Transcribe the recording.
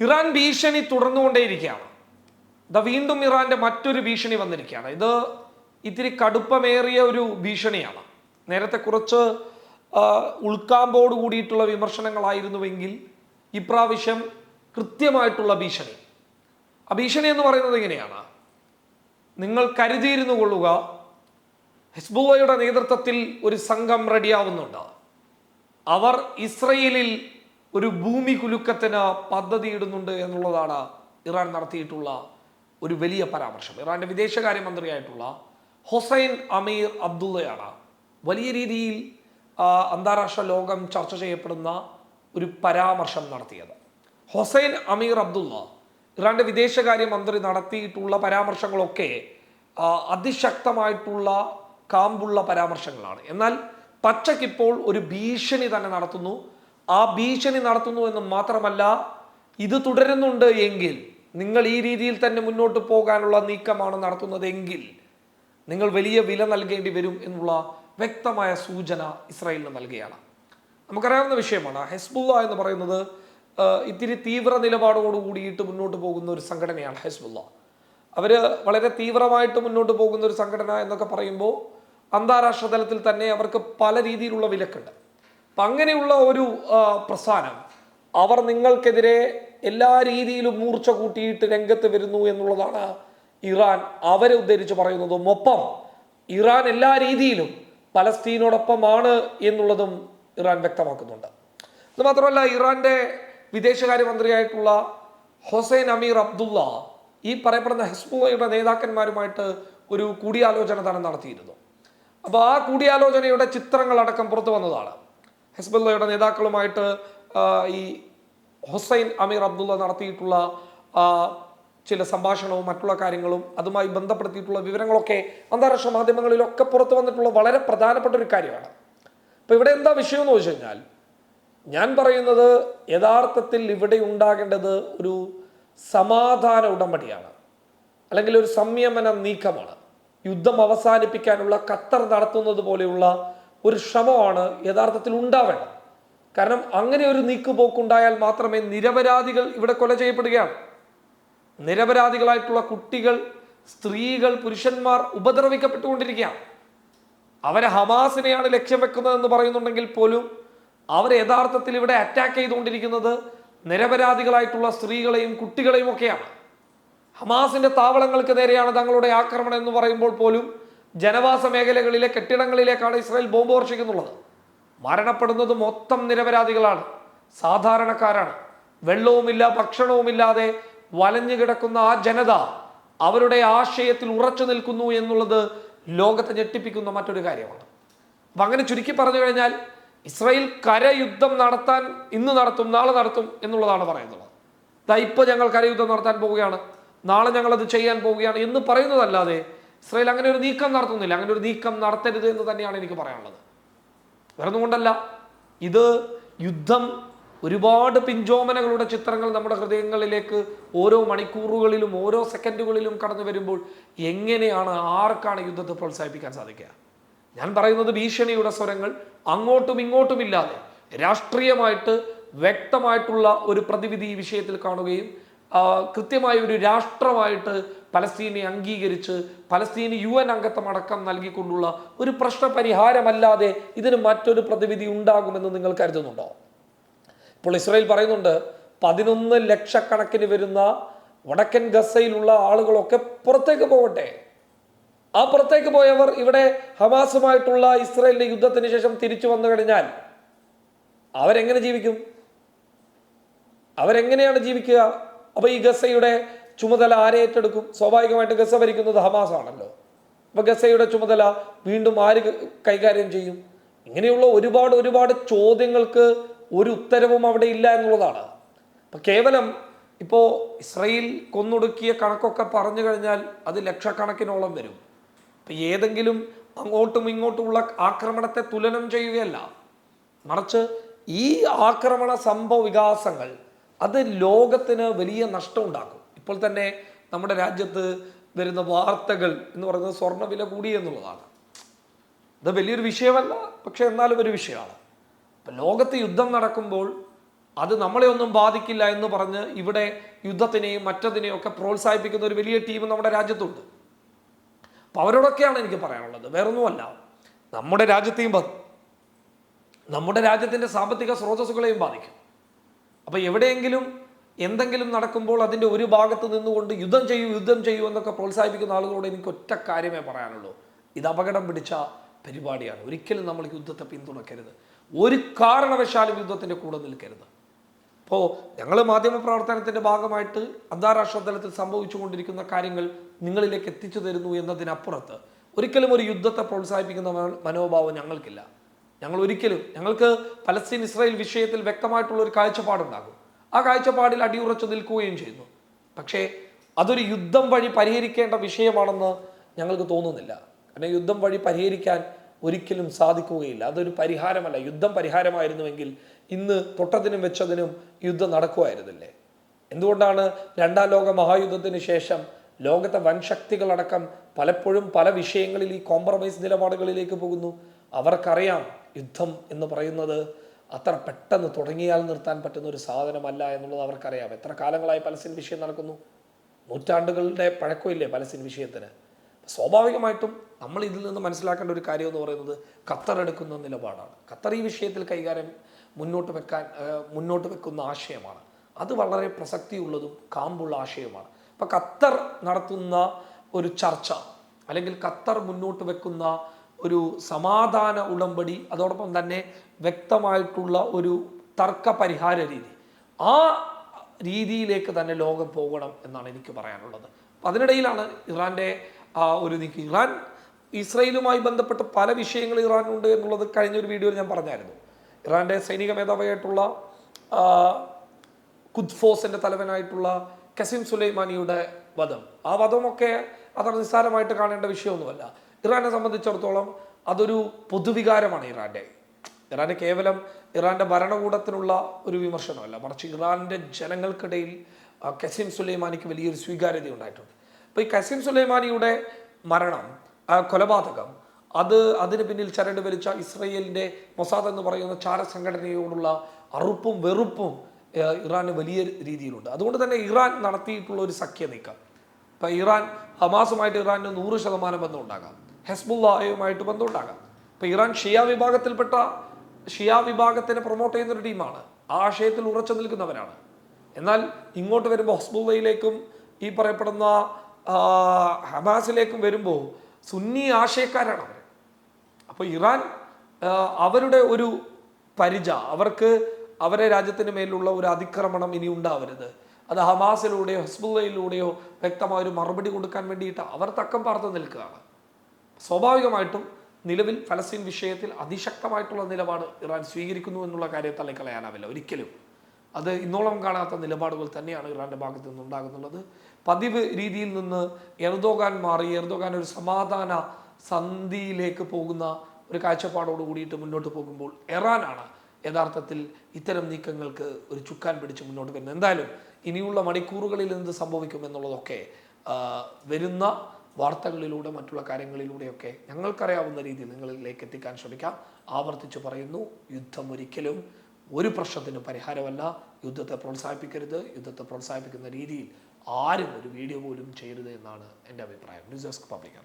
Iran ഭീഷണി തുടർന്നുകൊണ്ടേയിരിക്കുകയാണ്. The വീണ്ടും ഇറാന്റെ മറ്റൊരു ഭീഷണി വന്നിരിക്കുകയാണ്. ഇത് ഇത്തിരി കടുപ്പമേറിയ ഒരു ഭീഷണിയാണ്. നേരത്തെ കുറച്ച് ഉൾക്കാമ്പോട് കൂടിയിട്ടുള്ള വിമർശനങ്ങളായിരുന്നുവെങ്കിൽ ഇപ്രാവശ്യം കൃത്യമായിട്ടുള്ള ഭീഷണി. ആ ഭീഷണി എന്ന് പറയുന്നത് എങ്ങനെയാണ് നിങ്ങൾ കരുതിയിരുന്നു കൊള്ളുക ഹിസ്ബുള്ളയുടെ നേതൃത്വത്തിൽ ഒരു സംഘം റെഡിയാവുന്നുണ്ട്. അവർ ഇസ്രയേലിൽ ഒരു ഭൂമി കുലുക്കത്തിന് പദ്ധതിയിടുന്നുണ്ട് എന്നുള്ളതാണ് ഇറാൻ നടത്തിയിട്ടുള്ള ഒരു വലിയ പരാമർശം. ഇറാന്റെ വിദേശകാര്യമന്ത്രിയായിട്ടുള്ള ഹുസൈൻ അമീർ അബ്ദുള്ളയാണ് വലിയ രീതിയിൽ അന്താരാഷ്ട്ര ലോകം ചർച്ച ചെയ്യപ്പെടുന്ന ഒരു പരാമർശം നടത്തിയത്. ഹുസൈൻ അമീർ അബ്ദുള്ള ഇറാന്റെ വിദേശകാര്യമന്ത്രി നടത്തിയിട്ടുള്ള പരാമർശങ്ങളൊക്കെ അതിശക്തമായിട്ടുള്ള കാമ്പുള്ള പരാമർശങ്ങളാണ്. എന്നാൽ പച്ചക്കിപ്പോൾ ഒരു ഭീഷണി തന്നെ നടത്തുന്നു. ആ ഭീഷണി നടത്തുന്നു എന്ന് മാത്രമല്ല ഇത് തുടരുന്നുണ്ട് എങ്കിൽ നിങ്ങൾ ഈ രീതിയിൽ തന്നെ മുന്നോട്ട് പോകാനുള്ള നീക്കമാണ് നടത്തുന്നതെങ്കിൽ നിങ്ങൾ വലിയ വില നൽകേണ്ടി വരും എന്നുള്ള വ്യക്തമായ സൂചന ഇസ്രായേലിന് നൽകുകയാണ്. നമുക്കറിയാവുന്ന വിഷയമാണ് ഹെസ്ബുള്ള എന്ന് പറയുന്നത് ഇത്തിരി തീവ്ര നിലപാടോട് കൂടിയിട്ട് മുന്നോട്ട് പോകുന്ന ഒരു സംഘടനയാണ് ഹെസ്ബുള്ള. അവർ വളരെ തീവ്രമായിട്ട് മുന്നോട്ട് പോകുന്ന ഒരു സംഘടന എന്നൊക്കെ പറയുമ്പോൾ അന്താരാഷ്ട്ര തലത്തിൽ തന്നെ അവർക്ക് പല രീതിയിലുള്ള വിലക്കുണ്ട്. അങ്ങനെയുള്ള ഒരു പ്രസ്ഥാനം അവർ നിങ്ങൾക്കെതിരെ എല്ലാ രീതിയിലും മൂർച്ച കൂട്ടിയിട്ട് രംഗത്ത് വരുന്നു എന്നുള്ളതാണ് ഇറാൻ അവരെ ഉദ്ധരിച്ച് പറയുന്നതും. ഒപ്പം ഇറാൻ എല്ലാ രീതിയിലും പലസ്തീനോടൊപ്പമാണ് എന്നുള്ളതും ഇറാൻ വ്യക്തമാക്കുന്നുണ്ട്. അത് മാത്രമല്ല ഇറാന്റെ വിദേശകാര്യമന്ത്രിയായിട്ടുള്ള ഹൊസൈൻ അമീർ അബ്ദുള്ള ഈ പറയപ്പെടുന്ന ഹിസ്ബുള്ളയുടെ നേതാക്കന്മാരുമായിട്ട് ഒരു കൂടിയാലോചന തന്നെ നടത്തിയിരുന്നു. അപ്പോൾ ആ കൂടിയാലോചനയുടെ ചിത്രങ്ങളടക്കം പുറത്തു വന്നതാണ്. ഹിസ്ബുള്ളയുടെ നേതാക്കളുമായിട്ട് ഈ ഹുസൈൻ അമീർ അബ്ദുള്ള നടത്തിയിട്ടുള്ള ചില സംഭാഷണവും മറ്റുള്ള കാര്യങ്ങളും അതുമായി ബന്ധപ്പെടുത്തിയിട്ടുള്ള വിവരങ്ങളൊക്കെ അന്താരാഷ്ട്ര മാധ്യമങ്ങളിലൊക്കെ പുറത്തു വന്നിട്ടുള്ള വളരെ പ്രധാനപ്പെട്ട ഒരു കാര്യമാണ്. അപ്പോൾ ഇവിടെ എന്താ വിഷയം എന്ന് വെച്ച് കഴിഞ്ഞാൽ ഞാൻ പറയുന്നത് യഥാർത്ഥത്തിൽ ഇവിടെ ഉണ്ടാകേണ്ടത് ഒരു സമാധാന ഉടമ്പടിയാണ്. അല്ലെങ്കിൽ ഒരു സംയമന നീക്കമാണ്. യുദ്ധം അവസാനിപ്പിക്കാനുള്ള ഖത്തർ നടത്തുന്നത് പോലെയുള്ള ഒരു ശ്രമമാണ് യഥാർത്ഥത്തിൽ ഉണ്ടാവേണ്ടത് കാരണം അങ്ങനെ ഒരു നീക്കുപോക്കുണ്ടായാൽ മാത്രമേ നിരപരാധികൾ ഇവിടെ കൊല ചെയ്യപ്പെടുകയാണ്. നിരപരാധികളായിട്ടുള്ള കുട്ടികൾ സ്ത്രീകൾ പുരുഷന്മാർ ഉപദ്രവിക്കപ്പെട്ടുകൊണ്ടിരിക്കുകയാണ്. അവരെ ഹമാസിനെയാണ് ലക്ഷ്യം വെക്കുന്നതെന്ന് പറയുന്നുണ്ടെങ്കിൽ പോലും അവർ യഥാർത്ഥത്തിൽ ഇവിടെ അറ്റാക്ക് ചെയ്തുകൊണ്ടിരിക്കുന്നത് നിരപരാധികളായിട്ടുള്ള സ്ത്രീകളെയും കുട്ടികളെയും ഒക്കെയാണ്. ഹമാസിന്റെ താവളങ്ങൾക്ക് നേരെയാണ് തങ്ങളുടെ ആക്രമണം എന്ന് പറയുമ്പോൾ പോലും ജനവാസ മേഖലകളിലെ കെട്ടിടങ്ങളിലേക്കാണ് ഇസ്രായേൽ ബോംബ് വർഷിക്കുന്നുള്ളത്. മരണപ്പെടുന്നത് മൊത്തം നിരപരാധികളാണ്. സാധാരണക്കാരാണ്. വെള്ളവുമില്ല ഭക്ഷണവുമില്ലാതെ വലഞ്ഞു കിടക്കുന്ന ആ ജനത അവരുടെ ആശയത്തിൽ ഉറച്ചു നിൽക്കുന്നു എന്നുള്ളത് ലോകത്തെ ഞെട്ടിപ്പിക്കുന്ന മറ്റൊരു കാര്യമാണ്. അപ്പം അങ്ങനെ ചുരുക്കി പറഞ്ഞു കഴിഞ്ഞാൽ ഇസ്രായേൽ കരയുദ്ധം നടത്താൻ ഇന്ന് നടത്തും നാളെ നടത്തും എന്നുള്ളതാണ് പറയുന്നത്. ദാ ഇപ്പോൾ ഞങ്ങൾ കരയുദ്ധം നടത്താൻ പോവുകയാണ്. നാളെ ഞങ്ങളത് ചെയ്യാൻ പോവുകയാണ് എന്ന് പറയുന്നതല്ലാതെ ഇസ്രായേൽ അങ്ങനെ ഒരു നീക്കം നടത്തുന്നില്ല അങ്ങനെ ഒരു നീക്കം നടത്തരുത് എന്ന് തന്നെയാണ് എനിക്ക് പറയാനുള്ളത്. വേറൊന്നുകൊണ്ടല്ല ഇത് യുദ്ധം ഒരുപാട് പിഞ്ചോമനകളുടെ ചിത്രങ്ങൾ നമ്മുടെ ഹൃദയങ്ങളിലേക്ക് ഓരോ മണിക്കൂറുകളിലും ഓരോ സെക്കൻഡുകളിലും കടന്നു വരുമ്പോൾ എങ്ങനെയാണ് ആർക്കാണ് യുദ്ധത്തെ പ്രോത്സാഹിപ്പിക്കാൻ സാധിക്കുക? ഞാൻ പറയുന്നത് ഭീഷണിയുടെ സ്വരങ്ങൾ അങ്ങോട്ടും ഇങ്ങോട്ടും ഇല്ലാതെ രാഷ്ട്രീയമായിട്ട് വ്യക്തമായിട്ടുള്ള ഒരു പ്രതിവിധി ഈ വിഷയത്തിൽ കാണുകയും കൃത്യമായ ഒരു രാഷ്ട്രമായിട്ട് പലസ്തീനെ അംഗീകരിച്ച് പലസ്തീന് യു എൻ അംഗത്വം അടക്കം നൽകിക്കൊണ്ടുള്ള ഒരു പ്രശ്ന പരിഹാരമല്ലാതെ ഇതിന് മറ്റൊരു പ്രതിവിധി ഉണ്ടാകുമെന്ന് നിങ്ങൾ കരുതുന്നുണ്ടോ? ഇപ്പോൾ ഇസ്രായേൽ പറയുന്നുണ്ട് പതിനൊന്ന് ലക്ഷക്കണക്കിന് വരുന്ന വടക്കൻ ഗസയിലുള്ള ആളുകളൊക്കെ പുറത്തേക്ക് പോകട്ടെ. ആ പുറത്തേക്ക് പോയവർ ഇവിടെ ഹമാസുമായിട്ടുള്ള ഇസ്രായേലിന്റെ യുദ്ധത്തിന് ശേഷം തിരിച്ചു വന്നു കഴിഞ്ഞാൽ അവരെങ്ങനെ ജീവിക്കും? അവരെങ്ങനെയാണ് ജീവിക്കുക? അപ്പൊ ഈ ഗസയുടെ ചുമതല ആരെ ഏറ്റെടുക്കും? സ്വാഭാവികമായിട്ട് ഗസ ഭരിക്കുന്നത് ഹമാസ് ആണല്ലോ അപ്പൊ ഗസയുടെ ചുമതല വീണ്ടും ആര് കൈകാര്യം ചെയ്യും? ഇങ്ങനെയുള്ള ഒരുപാട് ഒരുപാട് ചോദ്യങ്ങൾക്ക് ഒരു ഉത്തരവും അവിടെ ഇല്ല എന്നുള്ളതാണ്. അപ്പൊ കേവലം ഇപ്പോ ഇസ്രയേൽ കൊന്നൊടുക്കിയ കണക്കൊക്കെ പറഞ്ഞു കഴിഞ്ഞാൽ അത് ലക്ഷക്കണക്കിനോളം വരും. അപ്പൊ ഏതെങ്കിലും അങ്ങോട്ടും ഇങ്ങോട്ടുമുള്ള ആക്രമണത്തെ തുലനം ചെയ്യുകയല്ല. മറിച്ച് ഈ ആക്രമണ സംഭവ വികാസങ്ങൾ അത് ലോകത്തിന് വലിയ നഷ്ടം ഉണ്ടാക്കും ഇപ്പോൾ തന്നെ നമ്മുടെ രാജ്യത്ത് വരുന്ന വാർത്തകൾ എന്ന് പറയുന്നത് സ്വർണ വില കൂടി എന്നുള്ളതാണ്. അത് വലിയൊരു വിഷയമല്ല പക്ഷെ എന്നാലും ഒരു വിഷയമാണ്. അപ്പം ലോകത്ത് യുദ്ധം നടക്കുമ്പോൾ അത് നമ്മളെ ഒന്നും ബാധിക്കില്ല എന്ന് പറഞ്ഞ് ഇവിടെ യുദ്ധത്തിനെയും മറ്റതിനെയും ഒക്കെ പ്രോത്സാഹിപ്പിക്കുന്ന ഒരു വലിയ ടീം നമ്മുടെ രാജ്യത്തുണ്ട്. അപ്പം അവരോടൊക്കെയാണ് എനിക്ക് പറയാനുള്ളത്. വേറൊന്നുമല്ല നമ്മുടെ രാജ്യത്തെയും നമ്മുടെ രാജ്യത്തിന്റെ സാമ്പത്തിക സ്രോതസ്സുകളെയും ബാധിക്കും. അപ്പോൾ എവിടെയെങ്കിലും എന്തെങ്കിലും നടക്കുമ്പോൾ അതിന്റെ ഒരു ഭാഗത്ത് നിന്നുകൊണ്ട് യുദ്ധം ചെയ്യൂ യുദ്ധം ചെയ്യൂ എന്നൊക്കെ പ്രോത്സാഹിപ്പിക്കുന്ന ആളുകളോട് എനിക്ക് ഒറ്റ കാര്യമേ പറയാനുള്ളൂ. ഇത് അപകടം പിടിച്ച പരിപാടിയാണ്. ഒരിക്കലും നമ്മൾ യുദ്ധത്തെ പിന്തുണക്കരുത് ഒരു കാരണവശാലും യുദ്ധത്തിന്റെ കൂടെ നിൽക്കരുത്. അപ്പോൾ ഞങ്ങൾ മാധ്യമപ്രവർത്തനത്തിന്റെ ഭാഗമായിട്ട് അന്താരാഷ്ട്ര തലത്തിൽ സംഭവിച്ചുകൊണ്ടിരിക്കുന്ന കാര്യങ്ങൾ നിങ്ങളിലേക്ക് എത്തിച്ചു തരുന്നു എന്നതിനപ്പുറത്ത് ഒരിക്കലും ഒരു യുദ്ധത്തെ പ്രോത്സാഹിപ്പിക്കുന്ന മനോഭാവം ഞങ്ങൾക്കില്ല. ഞങ്ങൾ ഒരിക്കലും ഞങ്ങൾക്ക് പലസ്തീൻ ഇസ്രായേൽ വിഷയത്തിൽ വ്യക്തമായിട്ടുള്ള ഒരു കാഴ്ചപ്പാടുണ്ടാകും. ആ കാഴ്ചപ്പാടിൽ അടിയുറച്ചു നിൽക്കുകയും ചെയ്യുന്നു. പക്ഷേ അതൊരു യുദ്ധം വഴി പരിഹരിക്കേണ്ട വിഷയമാണെന്ന് ഞങ്ങൾക്ക് തോന്നുന്നില്ല. കാരണം യുദ്ധം വഴി പരിഹരിക്കാൻ ഒരിക്കലും സാധിക്കുകയില്ല. അതൊരു പരിഹാരമല്ല. യുദ്ധം പരിഹാരമായിരുന്നുവെങ്കിൽ ഇന്ന് തൊട്ടതിനും വെച്ചതിനും യുദ്ധം നടക്കുമായിരുന്നില്ലേ? എന്തുകൊണ്ടാണ് രണ്ടാം ലോക മഹായുദ്ധത്തിന് ശേഷം ലോകത്തെ വൻശക്തികളടക്കം പലപ്പോഴും പല വിഷയങ്ങളിൽ ഈ കോംപ്രമൈസ് നിലപാടുകളിലേക്ക് പോകുന്നു? അവർക്കറിയാം യുദ്ധം എന്ന് പറയുന്നത് അത്ര പെട്ടെന്ന് തുടങ്ങിയാൽ നിർത്താൻ പറ്റുന്ന ഒരു സാധനമല്ല എന്നുള്ളത് അവർക്കറിയാം. എത്ര കാലങ്ങളായി പലസ്തീൻ വിഷയം നടക്കുന്നു? നൂറ്റാണ്ടുകളുടെ പഴക്കമില്ലേ പലസ്തീൻ വിഷയത്തിന്? സ്വാഭാവികമായിട്ടും നമ്മൾ ഇതിൽ നിന്ന് മനസ്സിലാക്കേണ്ട ഒരു കാര്യം എന്ന് പറയുന്നത് ഖത്തർ എടുക്കുന്ന നിലപാടാണ്. ഖത്തർ ഈ വിഷയത്തിൽ കൈകാര്യം മുന്നോട്ട് വെക്കാൻ മുന്നോട്ട് വെക്കുന്ന ആശയമാണ്. അത് വളരെ പ്രസക്തിയുള്ളതും കാമ്പുള്ള ആശയമാണ്. അപ്പം ഖത്തർ നടത്തുന്ന ഒരു ചർച്ച അല്ലെങ്കിൽ ഖത്തർ മുന്നോട്ട് വെക്കുന്ന ഒരു സമാധാന ഉടമ്പടി അതോടൊപ്പം തന്നെ വ്യക്തമായിട്ടുള്ള ഒരു തർക്ക പരിഹാര രീതി. ആ രീതിയിലേക്ക് തന്നെ ലോകം പോകണം എന്നാണ് എനിക്ക് പറയാനുള്ളത്. അതിനിടയിലാണ് ഇറാന്റെ ഒരു നീക്കം. ഇറാൻ ഇസ്രയേലുമായി ബന്ധപ്പെട്ട് പല വിഷയങ്ങൾ ഇറാനുണ്ട് എന്നുള്ളത് കഴിഞ്ഞ ഒരു വീഡിയോയിൽ ഞാൻ പറഞ്ഞായിരുന്നു. ഇറാന്റെ സൈനിക മേധാവിയായിട്ടുള്ള കുദ്ഫോസിന്റെ തലവനായിട്ടുള്ള കസിം സുലൈമാനിയുടെ വധം. ആ വധമൊക്കെ അത്ര നിസ്സാരമായിട്ട് കാണേണ്ട വിഷയമൊന്നുമല്ല. ഇറാനെ സംബന്ധിച്ചിടത്തോളം അതൊരു പൊതുവികാരമാണ് ഇറാന്റെ. ഇറാൻ കേവലം ഇറാന്റെ ഭരണകൂടത്തിനുള്ള ഒരു വിമർശനമല്ല. മറിച്ച് ഇറാന്റെ ജനങ്ങൾക്കിടയിൽ കസീം സുലൈമാനിക്ക് വലിയൊരു സ്വീകാര്യത ഉണ്ടായിട്ടുണ്ട് അപ്പോൾ ഈ കസീം സുലൈമാനിയുടെ മരണം കൊലപാതകം അത് അതിന് പിന്നിൽ ചരട് വലിച്ച ഇസ്രയേലിന്റെ മൊസാദ് എന്ന് പറയുന്ന ചാര സംഘടനയോടുള്ള അറുപ്പും വെറുപ്പും ഇറാന് വലിയ രീതിയിലുണ്ട്. അതുകൊണ്ട് തന്നെ ഇറാൻ നടത്തിയിട്ടുള്ള ഒരു സഖ്യ നീക്കം ഇപ്പം ഇറാൻ ഹമാസുമായിട്ട് ഇറാനിന് നൂറ് ശതമാനം ബന്ധം ഉണ്ടാകാം ഹെസ്ബുല്ലായുമായിട്ട് ബന്ധമുണ്ടാകാം. ഇപ്പം ഇറാൻ ഷിയ വിഭാഗത്തിൽപ്പെട്ട ഷിയ വിഭാഗത്തിനെ പ്രൊമോട്ട് ചെയ്യുന്ന ഒരു ടീമാണ്. ആ ആശയത്തിൽ ഉറച്ചു നിൽക്കുന്നവരാണ് എന്നാൽ ഇങ്ങോട്ട് വരുമ്പോൾ ഹസ്ബുള്ളയിലേക്കും ഈ പറയപ്പെടുന്ന ഹമാസിലേക്കും വരുമ്പോൾ സുന്നി ആശയക്കാരാണ് അവർ അപ്പോൾ ഇറാൻ അവരുടെ ഒരു പരിച അവർക്ക് അവരെ രാജ്യത്തിന് മേലുള്ള ഒരു അതിക്രമണം ഇനി ഉണ്ടാവരുത്. അത് ഹമാസിലൂടെയോ ഹസ്ബുള്ളയിലൂടെയോ വ്യക്തമായ ഒരു മറുപടി കൊടുക്കാൻ വേണ്ടിയിട്ട് അവർ തക്കം പാർത്ത് നിൽക്കുകയാണ്. സ്വാഭാവികമായിട്ടും നിലവിൽ ഫലസ്തീൻ വിഷയത്തിൽ അതിശക്തമായിട്ടുള്ള നിലപാട് ഇറാൻ സ്വീകരിക്കുന്നു എന്നുള്ള കാര്യം തള്ളിക്കളയാനാവില്ല ഒരിക്കലും. അത് ഇന്നോളം കാണാത്ത നിലപാടുകൾ തന്നെയാണ് ഇറാന്റെ ഭാഗത്ത് നിന്നുണ്ടാകുന്നുള്ളത് പതിവ് രീതിയിൽ നിന്ന് എർദോഗാൻ മാറി എർദോഗാൻ ഒരു സമാധാന സന്ധിയിലേക്ക് പോകുന്ന ഒരു കാഴ്ചപ്പാടോട് കൂടിയിട്ട് മുന്നോട്ട് പോകുമ്പോൾ ഇറാനാണ് യഥാർത്ഥത്തിൽ ഇത്തരം നീക്കങ്ങൾക്ക് ഒരു ചുക്കാൻ പിടിച്ച് മുന്നോട്ട് വരുന്നത്. എന്തായാലും ഇനിയുള്ള മണിക്കൂറുകളിൽ എന്ത് സംഭവിക്കും എന്നുള്ളതൊക്കെ വരുന്ന വാർത്തകളിലൂടെ മറ്റുള്ള കാര്യങ്ങളിലൂടെയൊക്കെ ഞങ്ങൾക്കറിയാവുന്ന രീതിയിൽ നിങ്ങളിലേക്ക് എത്തിക്കാൻ ശ്രമിക്കാം. ആവർത്തിച്ച് പറയുന്നു യുദ്ധം ഒരിക്കലും ഒരു പ്രശ്നത്തിന് പരിഹാരമല്ല. യുദ്ധത്തെ പ്രോത്സാഹിപ്പിക്കരുത്. യുദ്ധത്തെ പ്രോത്സാഹിപ്പിക്കുന്ന രീതിയിൽ ആരും ഒരു വീഡിയോ പോലും ചെയ്യരുത് എന്നാണ് എന്റെ അഭിപ്രായം. News desk public